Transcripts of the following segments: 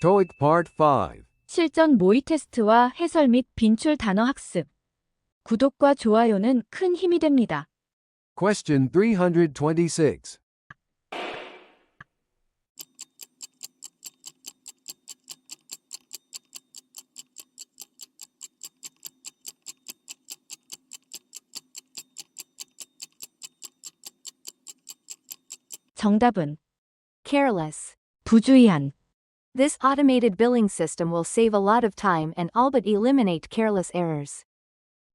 TOEIC Part 5. 실전 모의 테스트와 해설 및 빈출 단어 학습. 구독과 좋아요는 큰 힘이 됩니다. Question 326. 정답은 Careless. 부주의한, This automated billing system will save a lot of time and all but eliminate careless errors.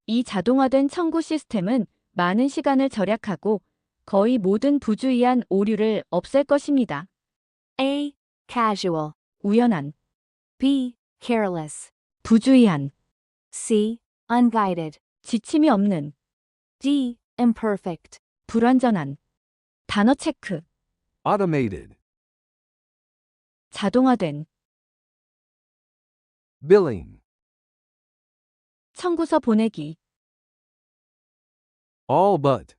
이 자동화된 청구 시스템은 많은 시간을 절약하고 거의 모든 부주의한 오류를 없앨 것입니다. A. Casual. 우연한, B. Careless. 부주의한, C. Unguided. 지침이 없는, D. Imperfect. 불완전한. 단어 체크, Automated. 자동화된, Billing. 청구서 보내기, All but.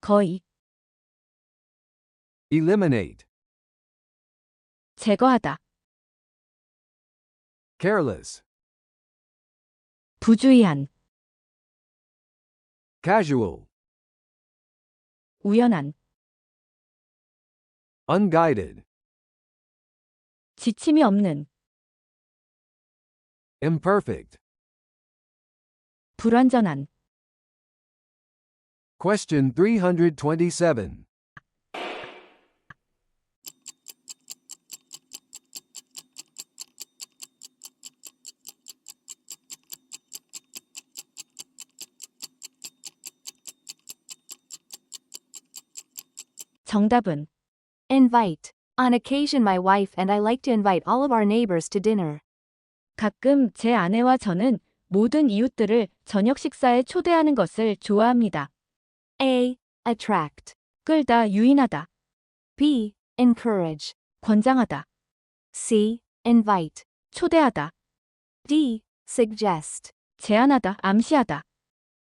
거의, Eliminate. 제거하다, Careless. 부주의한, Casual. 우연한, Unguided. 지침이 없는, Imperfect. 불완전한. Question 327. 정답은 Invite. On occasion, my wife and I like to invite all of our neighbors to dinner. 가끔 제 아내와 저는 모든 이웃들을 저녁 식사에 초대하는 것을 좋아합니다. A. Attract. 끌다 유인하다, B. Encourage. 권장하다, C. Invite. 초대하다, D. Suggest. 제안하다, 암시하다.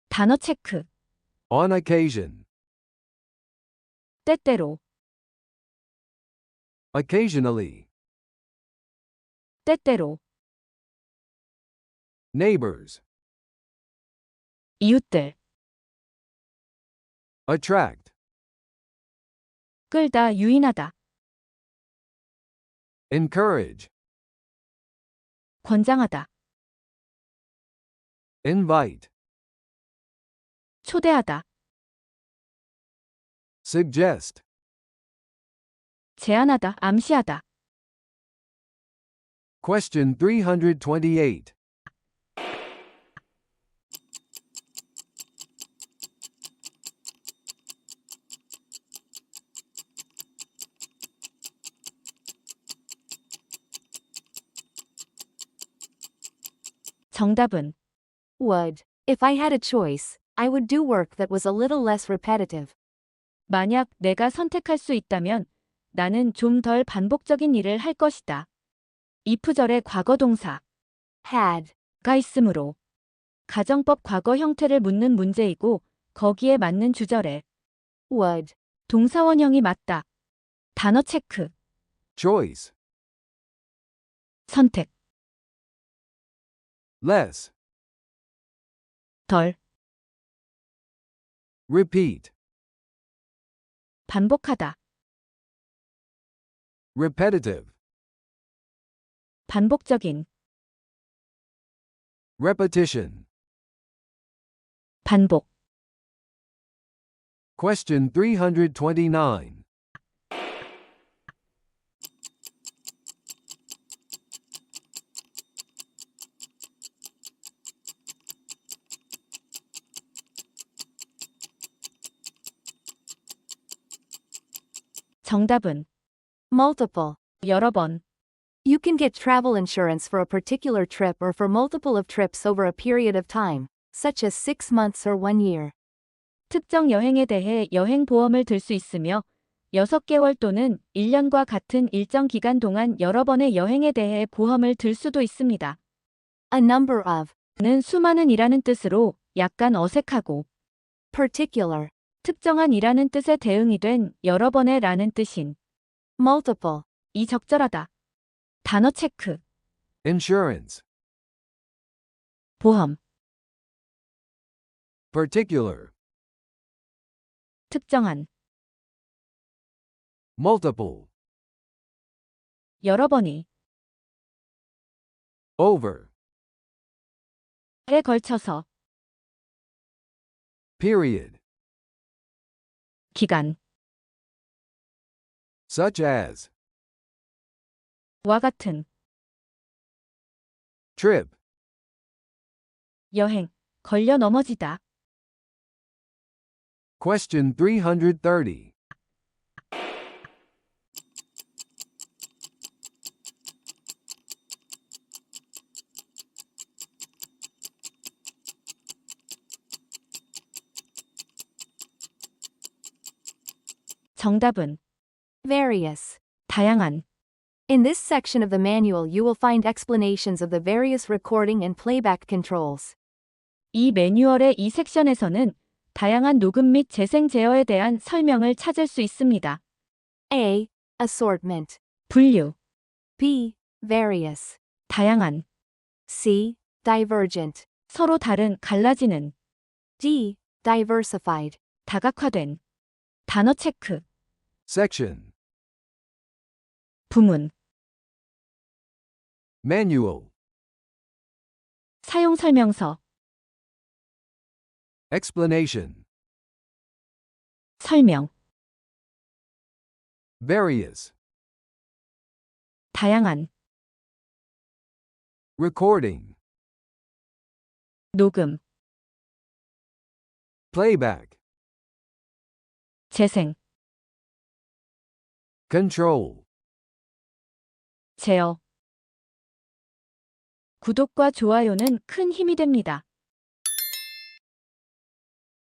단어 체크, On occasion. 때때로, Occasionally. 때때로, Neighbors. 이웃들, Attract. 끌다 유인하다, Encourage. 권장하다, Invite. 초대하다, Suggest. 제안하다, 암시하다. Question 328. 정답은 Would. If I had a choice, I would do work that was a little less repetitive. 만약 내가 선택할 수 있다면 나는 좀 덜 반복적인 일을 할 것이다. 이프절의 과거 동사가 Had. 있으므로 가정법 과거 형태를 묻는 문제이고 거기에 맞는 주절에 Would. 동사원형이 맞다. 단어 체크, Choice. 선택, Less. 덜, Repeat. 반복하다, Repetitive. 반복적인, Repetition. 반복. Question 329. 정답은 Multiple. 여러 번, You can get travel insurance for a particular trip or for multiple of trips over a period of time, such as six months or one year. 특정 여행에 대해 여행 보험을 들 수 있으며 6개월 또는 1년과 같은 일정 기간 동안 여러 번의 여행에 대해 보험을 들 수도 있습니다. A number of. 는 수많은 이라는 뜻으로 약간 어색하고 Particular. 특정한 이라는 뜻의 대응이 된 여러 번의 라는 뜻인 Multiple. 이 적절하다. 단어 체크, insurance, 보험, particular, 특정한, multiple, 여러 번이, over, 에 걸쳐서, period, 기간, such as, 와 같은, trip, 여행, 걸려 넘어지다, question 330, 정답은, Various. 다양한, In this section of the manual you will find explanations of the various recording and playback controls. 이 매뉴얼의 이 섹션에서는 다양한 녹음 및 재생 제어에 대한 설명을 찾을 수 있습니다. A. Assortment. 분류, B. Various. 다양한, C. Divergent. 서로 다른, 갈라지는, D. Diversified. 다각화된, 단어 체크, section, 부문, manual, 사용 설명서, explanation, 설명, various, 다양한, recording, 녹음, playback, 재생, control. 제어. 구독과 좋아요는 큰 힘이 됩니다.